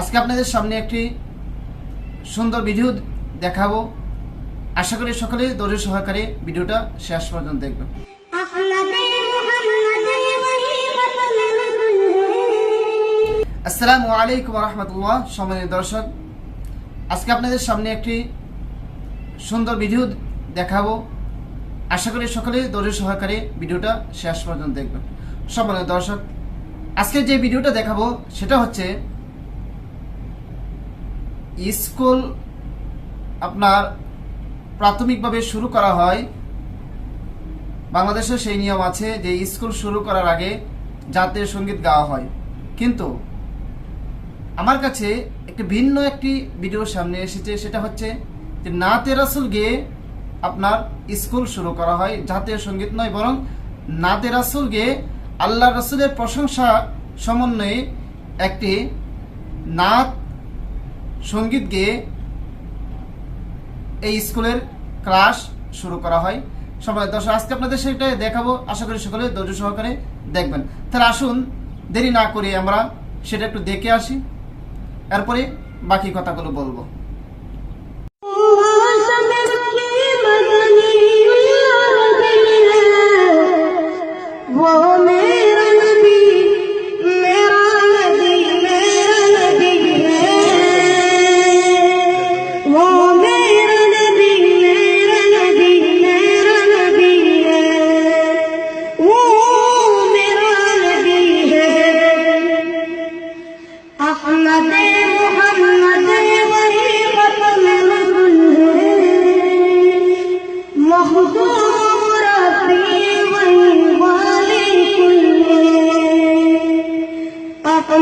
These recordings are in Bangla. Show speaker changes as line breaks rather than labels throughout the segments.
আজকে আপনাদের সামনে একটি সুন্দর ভিডিও দেখাবো। আশা করি সকলে দৌড়ের সহকারে ভিডিওটা শেষ পর্যন্ত দেখবেন। আসসালামু আলাইকুম রহমতুল্লাহ, সম্মানিত দর্শক। আজকে আপনাদের সামনে একটি সুন্দর ভিডিও দেখাবো। আশা করি সকলে দৌড়ের সহকারে ভিডিওটা শেষ পর্যন্ত দেখবেন। সম্মানিত দর্শক, আজকে যে ভিডিওটা দেখাবো, সেটা হচ্ছে স্কুল আপনার প্রাথমিকভাবে শুরু করা হয় বাংলাদেশে সেই নিয়ম আছে যে স্কুল শুরু করার আগে জাতীয় সংগীত গাওয়া হয়। কিন্তু আমার কাছে একটি ভিন্ন একটি ভিডিও সামনে এসেছে, সেটা হচ্ছে যে নাতে রাসুল গেয়ে আপনার স্কুল শুরু করা হয়, জাতীয় সংগীত নয়, বরং নাতে রাসুল গেয়ে আল্লাহ রাসুলের প্রশংসা সমন্বয়ে একটি নাত সংগীত গেয়ে এই স্কুলের ক্লাস শুরু করা হয়। সবাই দর্শক, আজকে আপনাদের সেটা দেখাবো। আশা করি সকলে ধৈর্য সহকারে দেখবেন। তাহলে আসুন, দেরি না করে আমরা সেটা একটু দেখে আসি। এরপরে বাকি কথাগুলো বলব।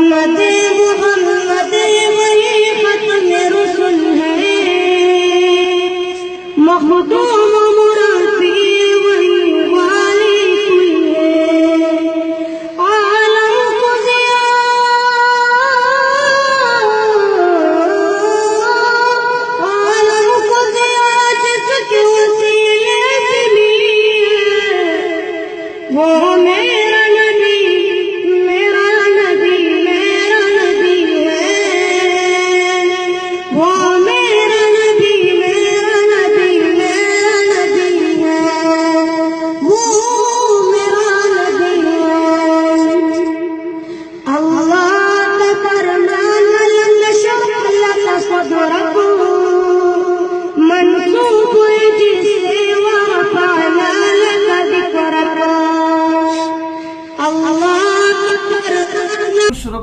अहमद मोहम्मद, वही वतन रसूल है। महबूब रबी वही वाली कुल है। आलम को आलम को दिया जिसके वसीले से मिली वो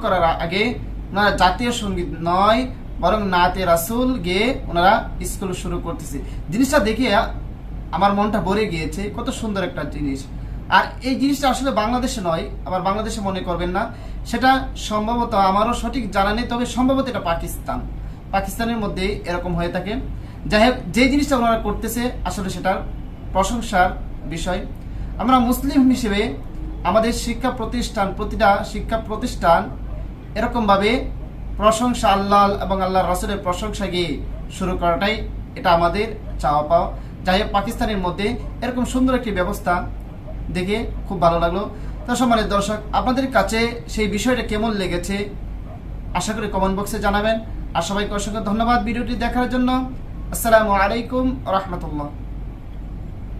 করার আগে ওনারা জাতীয় সংগীত নয়, বরং নাতে রাসুল গিয়ে ওনারা স্কুল শুরু করতেছে। জিনিসটা দেখে আমার মনটা ভরে গিয়েছে, কত সুন্দর একটা জিনিস। আর এই জিনিসটা আসলে বাংলাদেশে নয়, আবার বাংলাদেশে মনে করবেন না। সেটা সম্ভবত আমারও সঠিক জানা নেই, তবে সম্ভবত এটা পাকিস্তান। পাকিস্তানের মধ্যে এরকম হয়ে থাকে। যাই হোক, যে জিনিসটা ওনারা করতেছে, আসলে সেটার প্রশংসার বিষয়। আমরা মুসলিম হিসেবে আমাদের শিক্ষা প্রতিষ্ঠান, প্রতিটা শিক্ষা প্রতিষ্ঠান এরকমভাবে প্রশংসা আল্লাহ এবং আল্লাহ রসুলের প্রশংসা গিয়ে শুরু করাটাই এটা আমাদের চাওয়া পাওয়া। যাই হোক, পাকিস্তানের মধ্যে এরকম সুন্দর একটি ব্যবস্থা দেখে খুব ভালো লাগল। তা সম্মানিত দর্শক, আপনাদের কাছে সেই বিষয়টা কেমন লেগেছে আশা করি কমেন্ট বক্সে জানাবেন। আর সবাইকে অসংখ্য ধন্যবাদ ভিডিওটি দেখার জন্য। আসসালামু আলাইকুম রহমতুল্লাহ।